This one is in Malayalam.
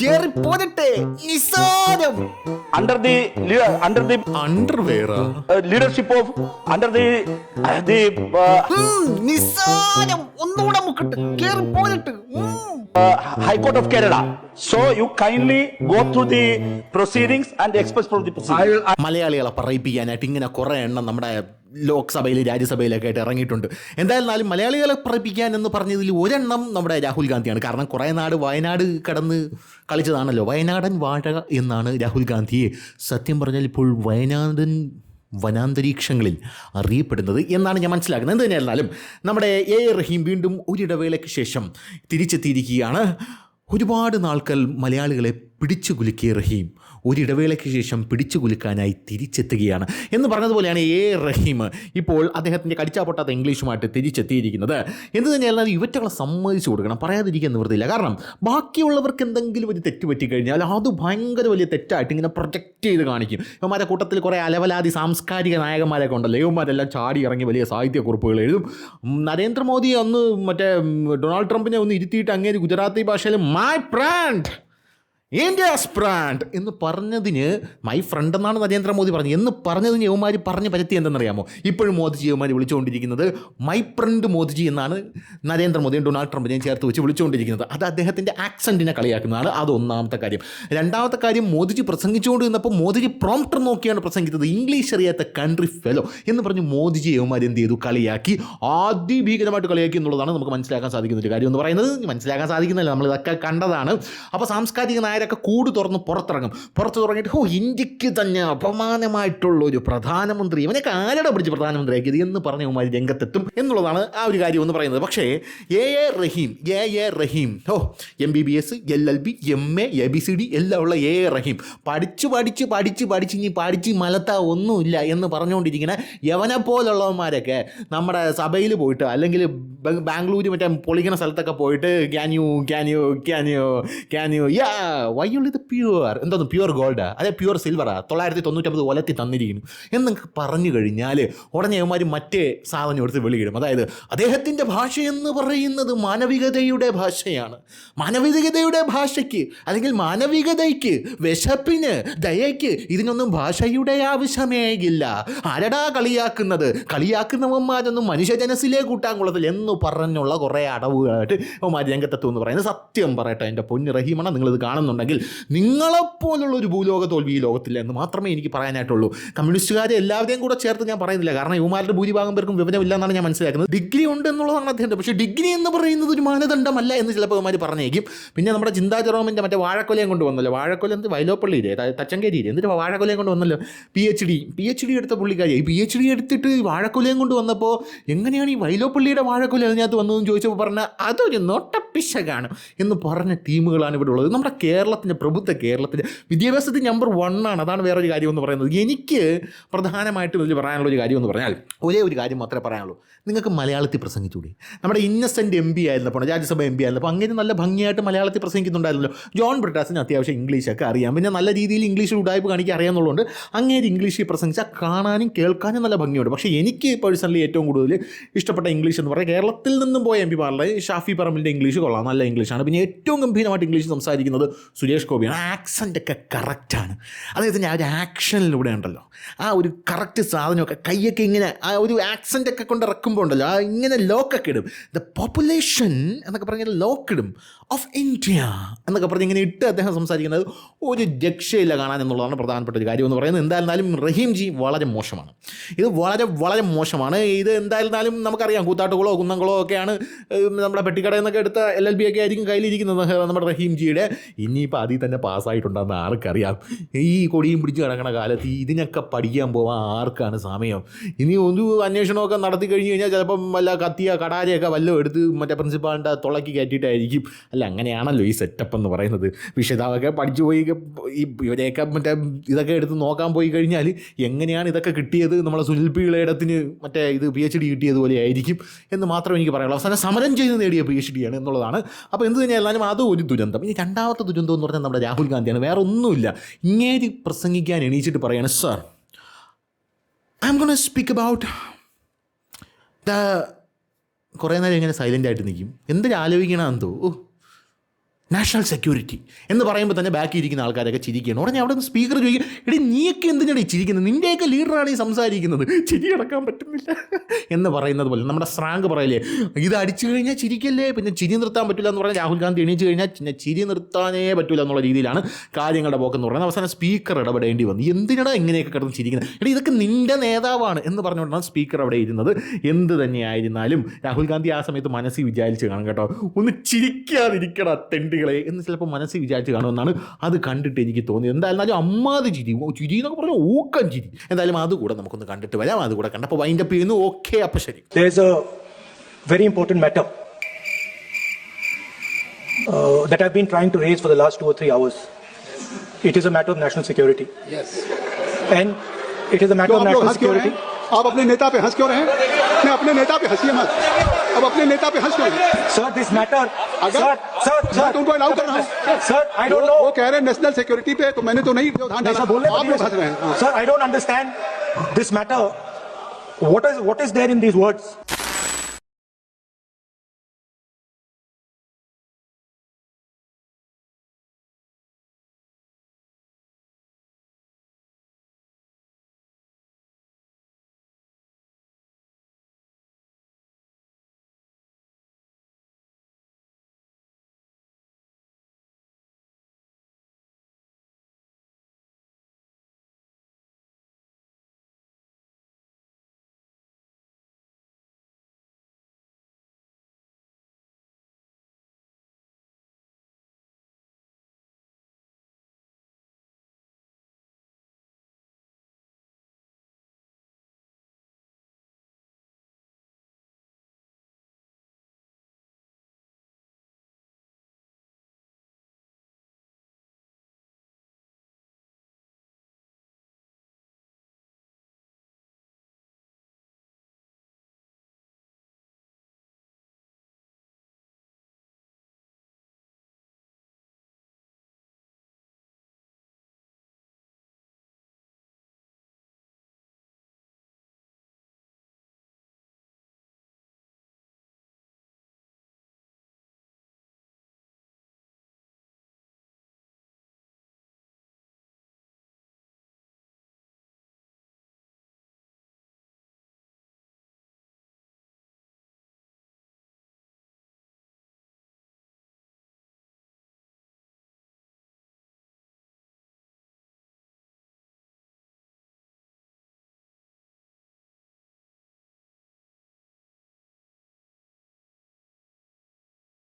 കേറി പോരട്ടെ നിസാരം under the lea- under the അണ്ടർവെയറാ uh, leadership of under the uh, the uh, നിസാരം ഒന്നുകൂടെ മുക്കട്ട് കേറി uh, High Court of Kerala. So you kindly go through the proceedings and express from the proceedings. മലയാളികളെ പറയിപ്പിക്കാനായിട്ട് ഇങ്ങനെ കുറെ എണ്ണം നമ്മുടെ ലോക്സഭയിൽ രാജ്യസഭയിലൊക്കെ ആയിട്ട് ഇറങ്ങിയിട്ടുണ്ട് എന്തായിരുന്നാലും മലയാളികളെ പറയിപ്പിക്കാൻ എന്ന് പറഞ്ഞതിൽ ഒരെണ്ണം നമ്മുടെ രാഹുൽ ഗാന്ധിയാണ് കാരണം കുറേ നാട് വയനാട് കടന്ന് കളിച്ചതാണല്ലോ വയനാടൻ വാഴ എന്നാണ് രാഹുൽ ഗാന്ധിയെ സത്യം പറഞ്ഞാൽ ഇപ്പോൾ വയനാടൻ വനാന്തരീക്ഷങ്ങളിൽ അറിയപ്പെടുന്നത് എന്നാണ് ഞാൻ മനസ്സിലാക്കുന്നത്. എന്ത് തന്നെയായിരുന്നാലും നമ്മുടെ എ റഹീം വീണ്ടും ഒരിടവേളയ്ക്ക് ശേഷം തിരിച്ചെത്തിയിരിക്കുകയാണ്. ഒരുപാട് നാൾക്കൽ മലയാളികളെ പിടിച്ചു കുലുക്കിയ റഹീം ഒരിടവേളയ്ക്ക് ശേഷം പിടിച്ചു കുലുക്കാനായി തിരിച്ചെത്തുകയാണ്. എന്ന് പറഞ്ഞതുപോലെയാണ് എ റഹീം ഇപ്പോൾ അദ്ദേഹത്തിന്റെ കടിച്ചാപ്പൊട്ടാത്ത ഇംഗ്ലീഷുമായിട്ട് തിരിച്ചെത്തിയിരിക്കുന്നത്. എന്ത് തന്നെയായിരുന്നാലും ഇവറ്റകളെ സമ്മതിച്ചു കൊടുക്കണം. പറയാതിരിക്കാൻ നിവൃത്തിയില്ല. കാരണം ബാക്കിയുള്ളവർക്ക് എന്തെങ്കിലും ഒരു തെറ്റ് പറ്റിക്കഴിഞ്ഞാൽ അത് ഭയങ്കര വലിയ തെറ്റായിട്ട് ഇങ്ങനെ പ്രൊജക്റ്റ് ചെയ്ത് കാണിക്കും. ഇവന്മാരെ കൂട്ടത്തിൽ കുറേ അലവലാതി സാംസ്കാരിക നായകന്മാരൊക്കെ ഉണ്ടല്ലോ. ഇവന്മാരെല്ലാം ചാടി ഇറങ്ങി വലിയ സാഹിത്യക്കുറിപ്പുകൾ എഴുതും. നരേന്ദ്രമോദി അന്ന് മറ്റേ ഡൊണാൾഡ് ട്രംപിനെ ഒന്ന് ഇരുത്തിയിട്ട് അങ്ങേര് ഗുജറാത്തി ഭാഷയിൽ മൈ ബ്രാൻഡ് ഇന്ത്യസ് ബ്രാൻഡ് എന്ന് പറഞ്ഞതിന് മൈ ഫ്രണ്ട് എന്നാണ് നരേന്ദ്രമോദി പറഞ്ഞത്. എന്ന് പറഞ്ഞതിന് യവന്മാർ പറഞ്ഞ് പരത്തി എന്തെന്നറിയാമോ? ഇപ്പോഴും മോദിജി യവന്മാർ വിളിച്ചുകൊണ്ടിരിക്കുന്നത് മൈ ഫ്രണ്ട് മോദിജി എന്നാണ് നരേന്ദ്രമോദിയും ഡൊണാൾഡ് ട്രംപിനെയും ചേർത്ത് വെച്ച് വിളിച്ചുകൊണ്ടിരിക്കുന്നത്. അത് അദ്ദേഹത്തിന്റെ ആക്സന്റിനെ കളിയാക്കുന്നതാണ്. അത് ഒന്നാമത്തെ കാര്യം. രണ്ടാമത്തെ കാര്യം മോദിജി പ്രസംഗിച്ചുകൊണ്ട് നിന്നപ്പോൾ മോദിജി പ്രോംപ്റ്റർ നോക്കിയാണ് പ്രസംഗിച്ചത്. ഇംഗ്ലീഷ് അറിയാത്ത കൺട്രി ഫെലോ എന്ന് പറഞ്ഞ് മോദിജി യവന്മാർ എന്ത് ചെയ്തു? കളിയാക്കി. അതിഭീകരമായിട്ട് കളിയാക്കി എന്നുള്ളതാണ് നമുക്ക് മനസ്സിലാക്കാൻ സാധിക്കുന്ന ഒരു കാര്യം എന്ന് പറയുന്നത്. മനസ്സിലാക്കാൻ സാധിക്കുന്നില്ല നമ്മൾ ഇതൊക്കെ കണ്ടതാണ്. അപ്പോൾ സാംസ്കാരിക നായരൊക്കെ കൂട് തുറന്ന് പുറത്തിറങ്ങും. പുറത്ത് തുടങ്ങിയിട്ട് ഓ ഇന്ത്യയ്ക്ക് തന്നെ അപമാനമായിട്ടുള്ള ഒരു പ്രധാനമന്ത്രി. ഇവനൊക്കെ ആരുടെ പിടിച്ച് പ്രധാനമന്ത്രിയാക്കിയത് എന്ന് പറഞ്ഞ ഉമാരി രംഗത്തെത്തും എന്നുള്ളതാണ് ആ ഒരു കാര്യം എന്ന് പറയുന്നത്. പക്ഷേ A A Rahim A A Rahim O M B B S L L B M A A B C D എല്ലാം ഉള്ള എ എ റഹീം. പഠിച്ച് പഠിച്ച് പഠിച്ച് പഠിച്ച് ഇനി പഠിച്ച് മലത്ത ഒന്നുമില്ല എന്ന് പറഞ്ഞുകൊണ്ടിരിക്കുന്ന യവനെ പോലുള്ളവന്മാരൊക്കെ നമ്മുടെ സഭയിൽ പോയിട്ട് അല്ലെങ്കിൽ ബാംഗ്ലൂർ മറ്റേ പൊളിക്കുന്ന സ്ഥലത്തൊക്കെ പോയിട്ട് can you can you can you can you yeah why ഉള്ളി ഇത് പ്യുവർ എന്തോന്ന്? പ്യുവർ ഗോൾഡാ അതെ പ്യുവർ സിൽവറാ തൊള്ളായിരത്തി തൊണ്ണൂറ്റമ്പത് ഒലത്തി തന്നിരിക്കുന്നു. എന്നൊക്കെ പറഞ്ഞു കഴിഞ്ഞാൽ ഉടനെ അവന്മാർ മറ്റേ സാധനം എടുത്ത് വെളിയിടും. അതായത് അദ്ദേഹത്തിന്റെ ഭാഷ എന്ന് പറയുന്നത് മാനവികതയുടെ ഭാഷയാണ്. മാനവികതയുടെ ഭാഷയ്ക്ക് അല്ലെങ്കിൽ മാനവികതയ്ക്ക് വിശപ്പിന് ദയയ്ക്ക് ഇതിനൊന്നും ഭാഷയുടെ ആവശ്യമേ ഇല്ല ആരടാ കളിയാക്കുന്നത്? കളിയാക്കുന്നവന്മാരൊന്നും മനുഷ്യജനസിലെ കൂട്ടാൻ കൊള്ളത്തില്ല എന്ന് പറഞ്ഞുള്ള കുറേ അടവുകളായിട്ട് അവന്മാർ രംഗത്തെത്തുമെന്ന് പറയുന്നത് സത്യം പറയട്ടെ. എന്റെ പൊന്നു റഹീമണ നിങ്ങളിത് കാണുന്നുണ്ടെങ്കിൽ നിങ്ങളെപ്പോലുള്ള ഒരു ഭൂലോക തോൽവി ഈ ലോകത്തില്ല എന്ന് മാത്രമേ എനിക്ക് പറയാനായിട്ടുള്ളൂ. കമ്മ്യൂണിസ്റ്റുകാരെ എല്ലാവരെയും കൂടെ ചേർത്ത് ഞാൻ പറയുന്നില്ല. കാരണം യുവമാരുടെ ഭൂരിഭാഗം പേർക്കും വിവരമില്ല എന്നാണ് ഞാൻ മനസ്സിലാക്കുന്നത്. ഡിഗ്രി ഉണ്ട് എന്നുള്ളതാണ് അദ്ദേഹത്തിന്റെ. പക്ഷേ ഡിഗ്രി എന്ന് പറയുന്നത് ഒരു മാനദണ്ഡമല്ല എന്ന് ചിലപ്പോൾ അവന്മാർ പറഞ്ഞേക്കും. പിന്നെ നമ്മുടെ ചിന്താ ജെറോമിന്റെ മറ്റേ വാഴക്കൊലയും കൊണ്ട് വന്നല്ലോ. വാഴക്കൊല എന്ത്? തച്ചങ്കേരി തച്ചങ്കേരിയിലെ എന്നിട്ട് വാഴക്കൊലയും കൊണ്ട് വന്നല്ലോ? P H D P H D എടുത്ത പുള്ളിക്കാരി. പി എച്ച് ഡി എടുത്തിട്ട് വാഴക്കൊലയും കൊണ്ട് വന്നപ്പോൾ എങ്ങനെയാണ് ഈ വൈലോപ്പള്ളിയുടെ വാഴക്കൊല അതിനകത്ത് വന്നതെന്ന് ചോദിച്ചപ്പോൾ പറഞ്ഞാൽ അതൊരു നോട്ടപ്പിശകാണ് എന്ന് പറഞ്ഞ ടീമുകളാണ് ഇവിടെ ഉള്ളത്. നമ്മുടെ കേരളത്തിന്റെ പ്രബുദ്ധ കേരളത്തിന്റെ വിദ്യാഭ്യാസത്തിൽ നമ്പർ വൺ ആണ്. അതാണ് വേറൊരു കാര്യം എന്ന് പറയുന്നത്. എനിക്ക് പ്രധാനമായിട്ടും ഇതിൽ പറയാനുള്ള ഒരു കാര്യം എന്ന് പറഞ്ഞാൽ ഒരേ ഒരു കാര്യം മാത്രമേ പറയാനുള്ളൂ. നിങ്ങൾക്ക് മലയാളത്തിൽ പ്രസംഗിച്ചുകൂടി? നമ്മുടെ ഇന്നസെന്റ് എം പി ആയിരുന്നപ്പോൾ രാജ്യസഭ എം പി ആയിരുന്നപ്പോൾ അങ്ങനെ നല്ല ഭംഗിയായിട്ട് മലയാളത്തിൽ പ്രസംഗിക്കുന്നുണ്ടായിരുന്നല്ലോ. ജോൺ ബ്രിട്ടാസിന് അത്യാവശ്യം ഇംഗ്ലീഷൊക്കെ അറിയാം. പിന്നെ നല്ല രീതിയിൽ ഇംഗ്ലീഷ് ഉടായ്പ് കാണിക്കാൻ അറിയാമെന്നുള്ളതുകൊണ്ട് അങ്ങേര് ഇംഗ്ലീഷിൽ പ്രസംഗിച്ചാൽ കാണാനും കേൾക്കാനും നല്ല ഭംഗിയുണ്ട്. പക്ഷേ എനിക്ക് പേഴ്സണലി ഏറ്റവും കൂടുതൽ ഇഷ്ടപ്പെട്ട ഇംഗ്ലീഷ് എന്ന് പറയുന്നത് കേരളത്തിൽ നിന്നും പോയ എം പിമാരുടെ ഷാഫി പറമ്പിന്റെ ഇംഗ്ലീഷ് കൊള്ളാം. നല്ല ഇംഗ്ലീഷാണ്. പിന്നെ ഏറ്റവും ഗംഭീരമായിട്ട് ഇംഗ്ലീഷ് സംസാരിക്കുന്നത് സുരേഷ് ഗോപിയാണ്. ആക്സന്റ് ഒക്കെ കറക്റ്റാണ് അതായത് ഞാൻ ഒരു ആക്ഷനിലൂടെ ഉണ്ടല്ലോ. ആ ഒരു കറക്റ്റ് സാധനമൊക്കെ കൈയൊക്കെ ഇങ്ങനെ ആ ഒരു ആക്സന്റ് ഒക്കെ കൊണ്ട് ഇറക്കുമ്പോൾ ഉണ്ടല്ലോ ആ ഇങ്ങനെ ലോക്കൊക്കെ ഇടും. ദ പോപ്പുലേഷൻ എന്നൊക്കെ പറഞ്ഞാൽ ലോക്ക് ഇടും. ഓഫ് ഇന്ത്യ എന്നൊക്കെ പറഞ്ഞ് ഇങ്ങനെ ഇട്ട് അദ്ദേഹം സംസാരിക്കുന്നത് ഒരു രക്ഷയില്ല കാണാൻ എന്നുള്ളതാണ് പ്രധാനപ്പെട്ട ഒരു കാര്യം എന്ന് പറയുന്നത്. എന്തായിരുന്നാലും റഹീം ജി വളരെ മോശമാണ്. ഇത് വളരെ വളരെ മോശമാണ്. ഇത് എന്തായിരുന്നാലും നമുക്കറിയാം. കൂത്താട്ടുകളോ കുന്നംകുളോ ഒക്കെയാണ് നമ്മുടെ പെട്ടിക്കടയിൽ നിന്നൊക്കെ എടുത്ത എൽ എൽ ബി ഒക്കെ ആയിരിക്കും കയ്യിലിരിക്കുന്നത് നമ്മുടെ റഹീം ജിയുടെ. ഇനിയിപ്പോൾ അതിൽ തന്നെ പാസ്സായിട്ടുണ്ടെന്ന് ആർക്കറിയാം. ഈ കൊടിയും പിടിച്ച് കിടക്കണ കാലത്ത് ഇതിനൊക്കെ പഠിക്കാൻ പോകാൻ ആർക്കാണ് സമയം? ഇനി ഒരു അന്വേഷണമൊക്കെ നടത്തി കഴിഞ്ഞ് കഴിഞ്ഞാൽ ചിലപ്പം വല്ല കത്തിയ കടാരയൊക്കെ വല്ലതും എടുത്ത് മറ്റേ പ്രിൻസിപ്പാളിന്റെ തുളക്കി കയറ്റിയിട്ടായിരിക്കും. അല്ല അങ്ങനെയാണല്ലോ ഈ സെറ്റപ്പ് എന്ന് പറയുന്നത്. വിഷയതാവൊക്കെ പഠിച്ചു പോയി ഇവരെയൊക്കെ മറ്റേ ഇതൊക്കെ എടുത്ത് നോക്കാൻ പോയി കഴിഞ്ഞാൽ എങ്ങനെയാണ് ഇതൊക്കെ കിട്ടിയത്? നമ്മളെ സുനിൽ പി ഇളയിടത്തിന് മറ്റേ ഇത് പി എച്ച് ഡി കിട്ടിയതുപോലെ ആയിരിക്കും എന്ന് മാത്രമേ എനിക്ക് പറയാനുള്ളൂ. അവസാനം സമരം ചെയ്ത് നേടിയ പി എച്ച് ഡി ആണ് എന്നുള്ളതാണ്. അപ്പോൾ എന്ത് തന്നെയായാലും അത് ഒരു ദുരന്തം. ഇനി രണ്ടാമത്തെ ദുരന്തം എന്ന് പറഞ്ഞാൽ നമ്മുടെ രാഹുൽ ഗാന്ധിയാണ്. വേറെ ഒന്നുമില്ല. ഇങ്ങേര് പ്രസംഗിക്കാൻ എണീച്ചിട്ട് പറയാണ് sir I'm gonna speak about the കുറേ നേരം ഇങ്ങനെ സൈലന്റ് ആയിട്ട് നിൽക്കും എന്തൊരു ആലോചിക്കണമെന്ന് ഓ നാഷണൽ സെക്യൂരിറ്റി എന്ന് പറയുമ്പോൾ തന്നെ ബാക്കി ഇരിക്കുന്ന ആൾക്കാരൊക്കെ ചിരിക്കുകയാണ്. ഉടനെ അവിടെ നിന്ന് സ്പീക്കർ ചോദിക്കും എടി നീയൊക്കെ എന്തിനാണ് ഈ ചിരിക്കുന്നത് നിന്റെയൊക്കെ ലീഡറാണ് ഈ സംസാരിക്കുന്നത്. ചിരി അടക്കാൻ പറ്റുന്നില്ല. എന്ന് പറയുന്നത് പോലെ നമ്മുടെ സ്രാങ്ക് പറയില്ലേ ഇത് അടിച്ചു കഴിഞ്ഞാൽ ചിരിക്കല്ലേ? പിന്നെ ചിരി നിർത്താൻ പറ്റില്ല എന്ന് പറഞ്ഞാൽ രാഹുൽ ഗാന്ധി എണീച്ച് കഴിഞ്ഞാൽ പിന്നെ ചിരി നിർത്താനേ പറ്റില്ല എന്നുള്ള രീതിയിലാണ് കാര്യങ്ങളുടെ പോക്കെന്ന് പറയുന്നത്. അവസാനം സ്പീക്കർ ഇടപെടേണ്ടി വന്നു. എന്തിനാണ് ഇങ്ങനെയൊക്കെ കിടന്ന് ചിരിക്കുന്നത്? എടി ഇതൊക്കെ നിന്റെ നേതാവാണ്. എന്ന് പറഞ്ഞുകൊണ്ടാണ് സ്പീക്കർ അവിടെ ഇരുന്നത്. എന്ത് തന്നെയായിരുന്നാലും രാഹുൽ ഗാന്ധി ആ സമയത്ത് മനസ്സിൽ വിചാരിച്ച് കാണും കേട്ടോ ഒന്ന് ചിരിക്കാതിരിക്കട തെണ്ടികളെ എന്ന് ചിലപ്പോൾ മനസ്സിൽ വിചാരിച്ച് കാണുമെന്നാണ് അത് കണ്ടിട്ട് എനിക്ക് തോന്നിയത് എന്തായാലും അമ്മാതി ചിരി ഓ, ചിരി എന്നൊക്കെ പറഞ്ഞാൽ ഊക്കം ചിരി എന്തായാലും അതുകൂടെ നമുക്കൊന്ന് കണ്ടിട്ട് വരാം അതുകൂടെ കണ്ടപ്പോൾ വൈൻഡപ്പ് ചെയ്യുന്നു ഓക്കെ അപ്പോൾ ശരി there's a very important matter uh, that I've been trying to raise for the last two or three hours. It is a matter of national security. Yes. And it is a matter तो of आप लोग national हंस क्यों रहे security. हैं? आप अपने नेता पे हंस क्यों रहे हैं नहीं अपने नेता पे हंसिए मत अब अपने नेता पे हंस क्यों रहे हैं? Sir, this matter. अगर सर सर तुमको अलाउ कर रहा सर आई डोंट नो वो कह रहे हैं नेशनल सिक्योरिटी पे तो मैंने तो नहीं ध्यान डाला। बोल आप लोग रहे हैं। Sir I don't understand this matter what is what is there in these words